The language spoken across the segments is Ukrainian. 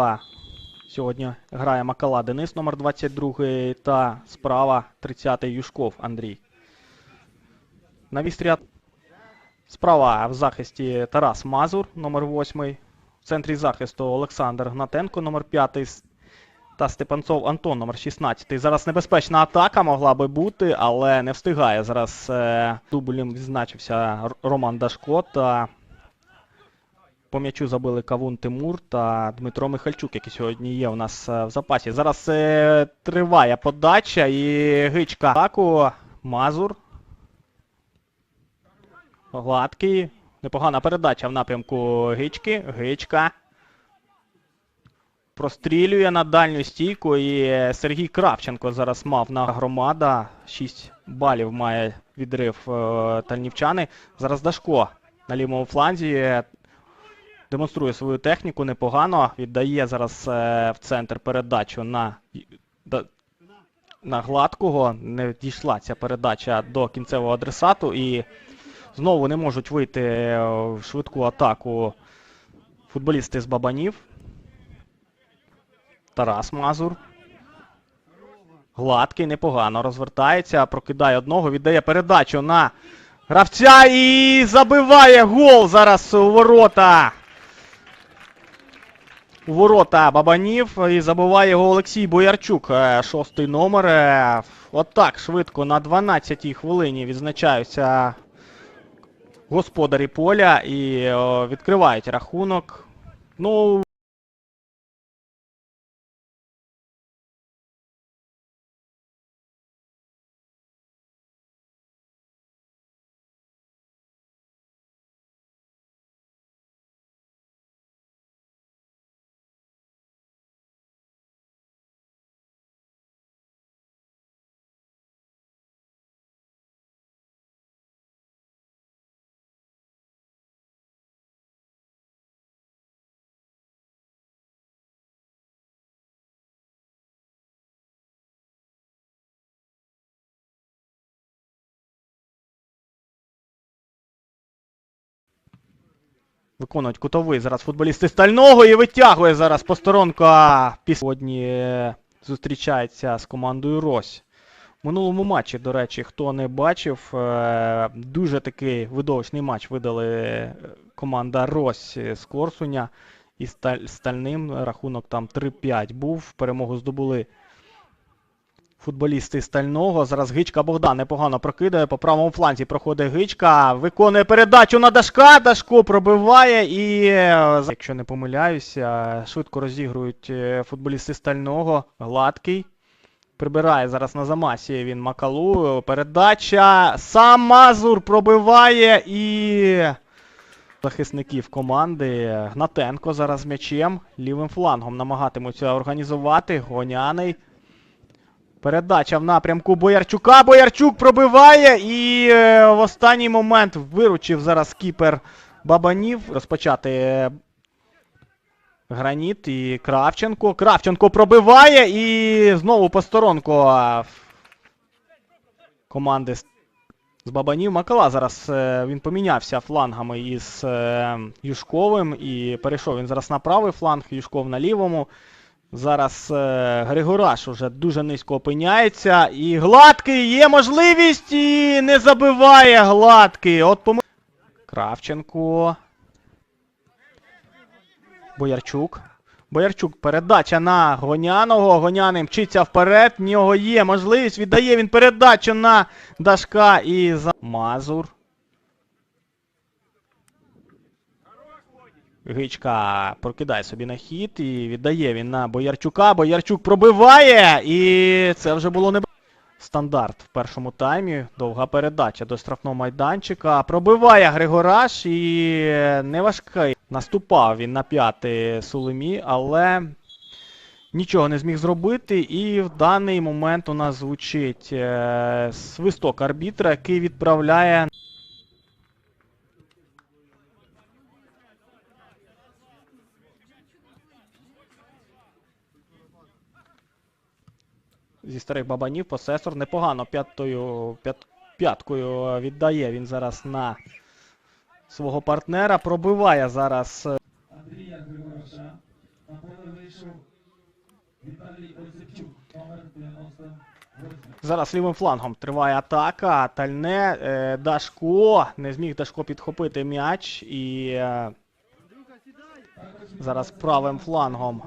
А, Сьогодні грає Макала Денис, номер 22 та справа 30-й Юшков Андрій. На вістрі справа в захисті Тарас Мазур, номер 8. В центрі захисту Олександр Гнатенко, номер 5. Та Степанцов Антон, номер 16. Зараз небезпечна атака могла би бути, але не встигає. Зараз е, дублем відзначився Роман Дашко та по м'ячу забили Кавун Тимур та Дмитро Михальчук, який сьогодні є у нас е, в запасі. Зараз е, триває подача і гичка атаку. Мазур. Гладкий. Непогана передача в напрямку гички. Гичка. Прострілює на дальню стійку і Сергій Кравченко зараз мав на громада. 6 балів має відрив е, тальнівчани. Зараз Дашко на лівому фланзі демонструє свою техніку непогано. Віддає зараз е, в центр передачу на, на гладкого. Не дійшла ця передача до кінцевого адресату і знову не можуть вийти е, в швидку атаку футболісти з Бабанів. Тарас Мазур. Гладкий непогано розвертається, прокидає одного, віддає передачу на гравця і забиває гол зараз у ворота. У ворота Бабанів і забиває його Олексій Боярчук, е, шостий номер. Е, Отак швидко на 12-й хвилині відзначаються господарі поля і відкривають рахунок. Ну, Виконують кутовий зараз футболісти стального і витягує зараз посторонка. Сьогодні е, зустрічається з командою Рось. В минулому матчі, до речі, хто не бачив, е, дуже такий видовищний матч видали е, команда Рось з Корсуня і Сталь- стальним рахунок там 3-5 був. Перемогу здобули футболісти стального. Зараз Гичка Богдан непогано прокидає. По правому фланзі проходить Гичка. Виконує передачу на Дашка. Дашко пробиває і, якщо не помиляюся, швидко розігрують е, футболісти стального. Гладкий. Прибирає зараз на замасі він Макалу. Передача. Сам Мазур пробиває і. Захисників команди Гнатенко зараз м'ячем. Лівим флангом намагатимуться організувати. Гоняний. Передача в напрямку Боярчука. Боярчук пробиває і е, в останній момент виручив зараз кіпер Бабанів. Розпочати е, граніт і Кравченко. Кравченко пробиває і знову посторонку а, команди з- Бабанів. Макала зараз е, він помінявся флангами із Юшковим і перейшов він зараз на правий фланг, Юшков на лівому. Зараз е, Григораш уже дуже низько опиняється. І гладкий є можливість і не забиває гладкий. От пом... Кравченко. Боярчук. Боярчук, передача на Гоняного. Гоняний мчиться вперед. В нього є можливість. Віддає він передачу на Дашка і за Мазур. Гичка прокидає собі на хід і віддає він на Боярчука. Боярчук пробиває. І це вже було не стандарт в першому таймі. Довга передача до штрафного майданчика. Пробиває Григораш і не важкий. Наступав він на п'ятий Сулемі, але нічого не зміг зробити. І в даний момент у нас звучить е, свисток арбітра, який відправляє зі старих бабанів, посесор непогано п'ятою, п'ят, п'яткою віддає він зараз на свого партнера. Пробиває зараз е, Андрія Григороша. Там поле вийшов Віталій Осипчук, номер 98. Зараз лівим флангом триває атака. Тальне. Е, Дашко. Не зміг Дашко підхопити м'яч. І е, зараз правим флангом.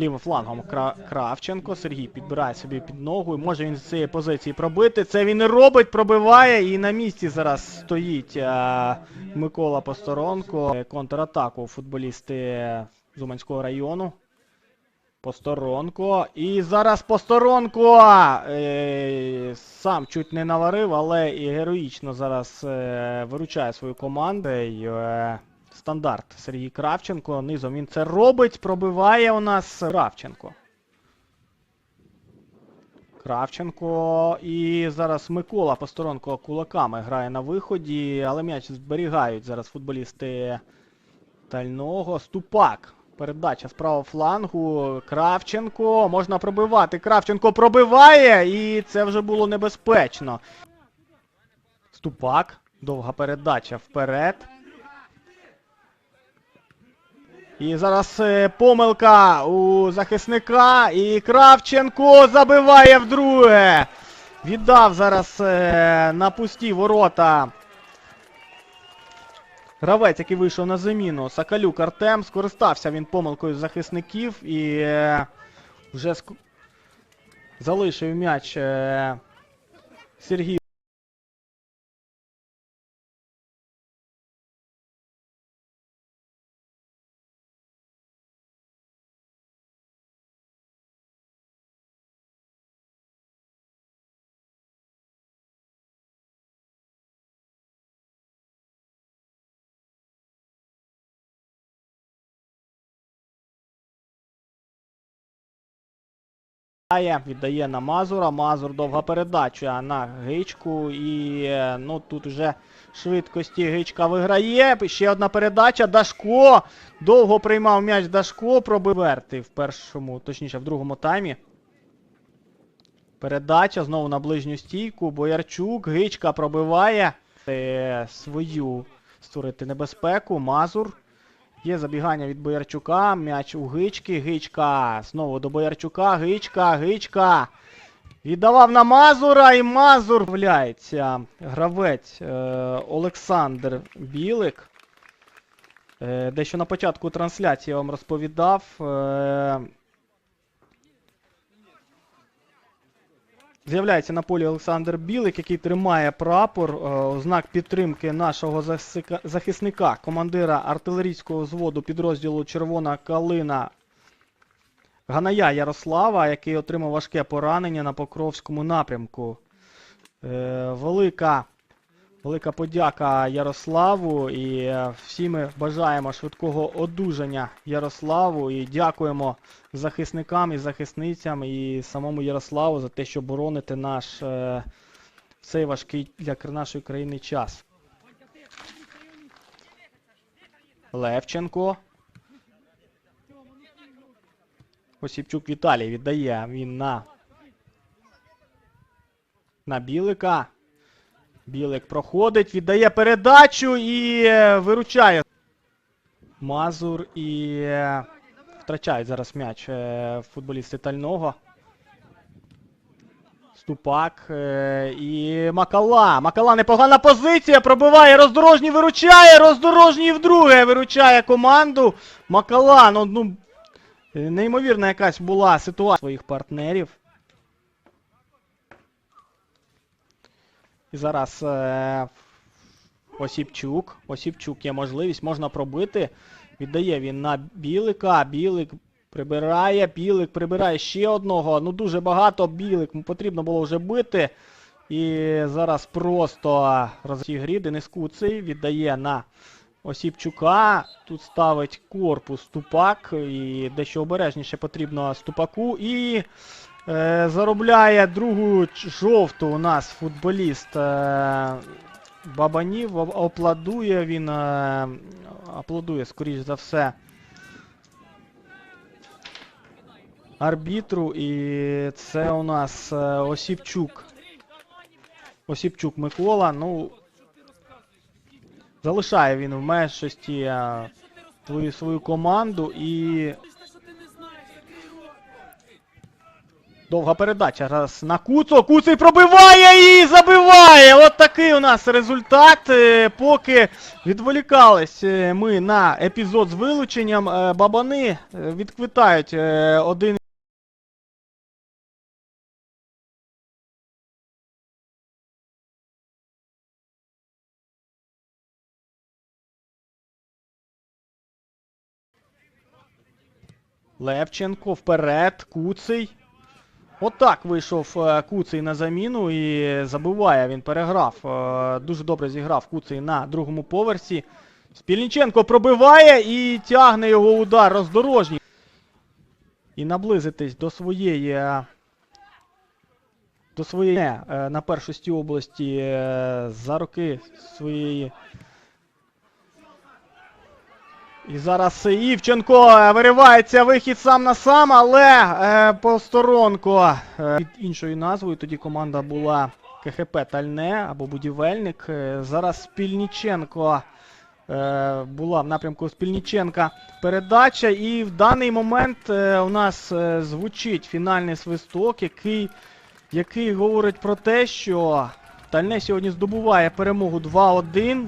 Лівим флангом Кра- Кравченко. Сергій підбирає собі під ногу. Може він з цієї позиції пробити. Це він і робить, пробиває. І на місці зараз стоїть е, Микола Посторонко. Контратаку футболісти Зуманського району. Посторонко. І зараз Посторонко е, сам чуть не наварив, але і героїчно зараз е, виручає свою команду. Е, стандарт Сергій Кравченко. Низом він це робить, пробиває у нас Кравченко. Кравченко. І зараз Микола Посторонко кулаками грає на виході, але м'яч зберігають зараз футболісти Тального. Ступак. Передача з правого флангу. Кравченко. Можна пробивати. Кравченко пробиває, і це вже було небезпечно. Ступак. Довга передача вперед. І зараз е, помилка у захисника. І Кравченко забиває вдруге. Віддав зараз е, на пусті ворота. Гравець, який вийшов на заміну, Сакалюк Артем, скористався він помилкою захисників і е, вже залишив м'яч Сергій. Віддає, на Мазура. Мазур довга передача на Гичку. І е, ну тут вже швидкості Гичка виграє. Ще одна передача. Дашко. Довго приймав м'яч Дашко. Пробив Верти в першому, точніше, в другому таймі. Передача знову на ближню стійку. Боярчук. Гичка пробиває е, свою створити небезпеку. Мазур. Є забігання від Боярчука, м'яч у Гички, Гичка. Знову до Боярчука, Гичка, Гичка. Віддавав на Мазура і Мазур вляється. Гравець е, Олександр Білик. Е, дещо на початку трансляції я вам розповідав. Е, З'являється на полі Олександр Білик, який тримає прапор, е, знак підтримки нашого захисника, командира артилерійського взводу підрозділу Червона Калина Ганая Ярослава, який отримав важке поранення на Покровському напрямку. Е, Велика, велика подяка Ярославу і е, всі ми бажаємо швидкого одужання Ярославу і дякуємо захисникам і захисницям і самому Ярославу за те, що бороните наш е, цей важкий для нашої країни час. Левченко. Осіпчук Віталій віддає він на. На Білика. Білик проходить, віддає передачу і е, виручає. Мазур і е, втрачають зараз м'яч е, футболісти Тального. Ступак і Макала. Макала непогана позиція. Пробиває роздорожній, виручає. Роздорожній вдруге виручає команду. Макала. Ну, ну неймовірна якась була ситуація своїх партнерів. І зараз е, Осіпчук. Осіпчук є можливість, можна пробити. Віддає він на Білика. Білик прибирає. Білик прибирає ще одного. Ну дуже багато білик. Потрібно було вже бити. І зараз просто роз грі Денис Куций віддає на Осіпчука. Тут ставить корпус ступак. І дещо обережніше потрібно ступаку. І заробляє другу жовту у нас футболіст. Е, Бабанів аплодує він. Е, аплодує, скоріш за все. Арбітру, і це у нас е, Осіпчук. Осіпчук Микола. Ну. Залишає він в меншості е, свою команду і. Довга передача. Раз на Куцо. Куций пробиває і забиває. От такий у нас результат. Е, Поки відволікались е, ми на епізод з вилученням, е, бабани відквитають один. Левченко вперед, Куций. Отак вийшов е, Куций на заміну і забиває. Він переграв. е, Дуже добре зіграв Куций на другому поверсі. Спільниченко пробиває і тягне його удар роздорожній. І наблизитись до своєї. е, До своєї на першості області за роки своєї. І зараз Івченко е, виривається вихід сам на сам, але е, посторонко е, під іншою назвою тоді команда була КХП Тальне або Будівельник. Е, зараз Спільніченко е, була в напрямку Спільніченка передача. І в даний момент е, у нас е, звучить фінальний свисток, який, який говорить про те, що Тальне сьогодні здобуває перемогу 2-1.